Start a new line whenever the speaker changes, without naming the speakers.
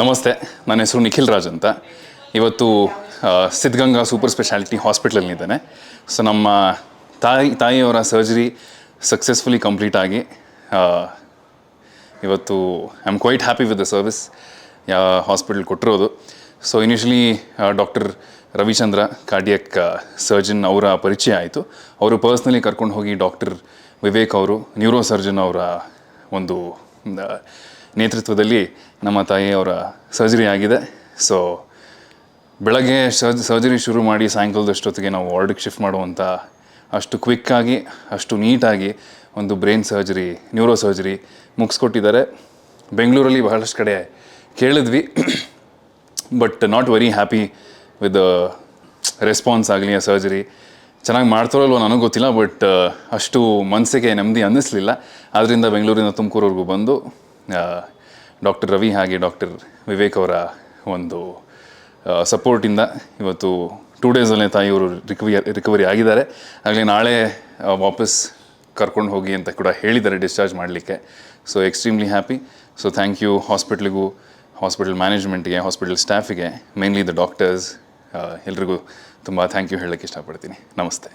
ನಮಸ್ತೆ, ನನ್ನ ಹೆಸರು ನಿಖಿಲ್ ರಾಜ್ ಅಂತ. ಇವತ್ತು ಸಿದ್ಧಗಂಗಾ ಸೂಪರ್ ಸ್ಪೆಷಾಲಿಟಿ ಹಾಸ್ಪಿಟ್ಲಲ್ಲಿದ್ದೇನೆ. ಸೊ, ನಮ್ಮ ತಾಯಿ, ತಾಯಿಯವರ ಸರ್ಜರಿ ಸಕ್ಸಸ್ಫುಲಿ ಕಂಪ್ಲೀಟ್ ಆಗಿ ಇವತ್ತು I am quite happy with the service, yeah, hospital ಕೊಟ್ಟಿರೋದು. So, initially doctor Ravichandra, cardiac surgeon ಅವರ ಪರಿಚಯ ಆಯಿತು. ಅವರು ಪರ್ಸ್ನಲಿ ಕರ್ಕೊಂಡು ಹೋಗಿ ಡಾಕ್ಟರ್ ವಿವೇಕ್ ಅವರು ನ್ಯೂರೋ ಸರ್ಜನ್ ಅವರ ಒಂದು ನೇತೃತ್ವದಲ್ಲಿ ನಮ್ಮ ತಾಯಿಯವರ ಸರ್ಜರಿ ಆಗಿದೆ. ಸೊ ಬೆಳಗ್ಗೆ ಸರ್ಜ್, ಸರ್ಜರಿ ಶುರು ಮಾಡಿ ಸಾಯಂಕಾಲದಷ್ಟೊತ್ತಿಗೆ ನಾವು ವಾರ್ಡಿಗೆ ಶಿಫ್ಟ್ ಮಾಡುವಂಥ ಅಷ್ಟು ಕ್ವಿಕ್ಕಾಗಿ ಅಷ್ಟು ನೀಟಾಗಿ ಒಂದು ಬ್ರೈನ್ ಸರ್ಜರಿ ನ್ಯೂರೋ ಸರ್ಜರಿ ಮುಗಿಸ್ಕೊಟ್ಟಿದ್ದಾರೆ. ಬೆಂಗಳೂರಲ್ಲಿ ಬಹಳಷ್ಟು ಕಡೆ ಕೇಳಿದ್ವಿ. But not very happy with response ಆಗಲಿ, ಆ ಸರ್ಜರಿ. ಚೆನ್ನಾಗಿ ಮಾಡ್ತಾರೋ ನನಗೆ ಗೊತ್ತಿಲ್ಲ ಬಟ್ ಅಷ್ಟು ಮನಸ್ಸಿಗೆ ನೆಮ್ಮದಿ ಅನ್ನಿಸ್ಲಿಲ್ಲ. ಆದ್ದರಿಂದ ಬೆಂಗಳೂರಿಂದ ತುಮಕೂರವರೆಗೂ ಬಂದು ಡಾಕ್ಟರ್ ರವಿ ಹಾಗೆ ಡಾಕ್ಟರ್ ವಿವೇಕ್ ಅವರ ಒಂದು ಸಪೋರ್ಟಿಂದ ಇವತ್ತು ಟೂ ಡೇಸಲ್ಲೇ ತಾಯಿಯವರು ರಿಕವರಿ ರಿಕವರಿ ಆಗಿದ್ದಾರೆ. ಆಗಲೇ ನಾಳೆ ವಾಪಸ್ ಕರ್ಕೊಂಡು ಹೋಗಿ ಅಂತ ಕೂಡ ಹೇಳಿದ್ದಾರೆ ಡಿಸ್ಚಾರ್ಜ್ ಮಾಡಲಿಕ್ಕೆ. So extremely happy so thank you ಹಾಸ್ಪಿಟ್ಲಿಗೂ hospital ಮ್ಯಾನೇಜ್ಮೆಂಟ್ಗೆ ಹಾಸ್ಪಿಟಲ್ ಸ್ಟಾಫಿಗೆ ಮೇನ್ಲಿ ದ ಡಾಕ್ಟರ್ಸ್ ಎಲ್ರಿಗೂ ತುಂಬ ಥ್ಯಾಂಕ್ ಯು ಹೇಳಲಿಕ್ಕೆ ಇಷ್ಟಪಡ್ತೀನಿ. ನಮಸ್ತೆ.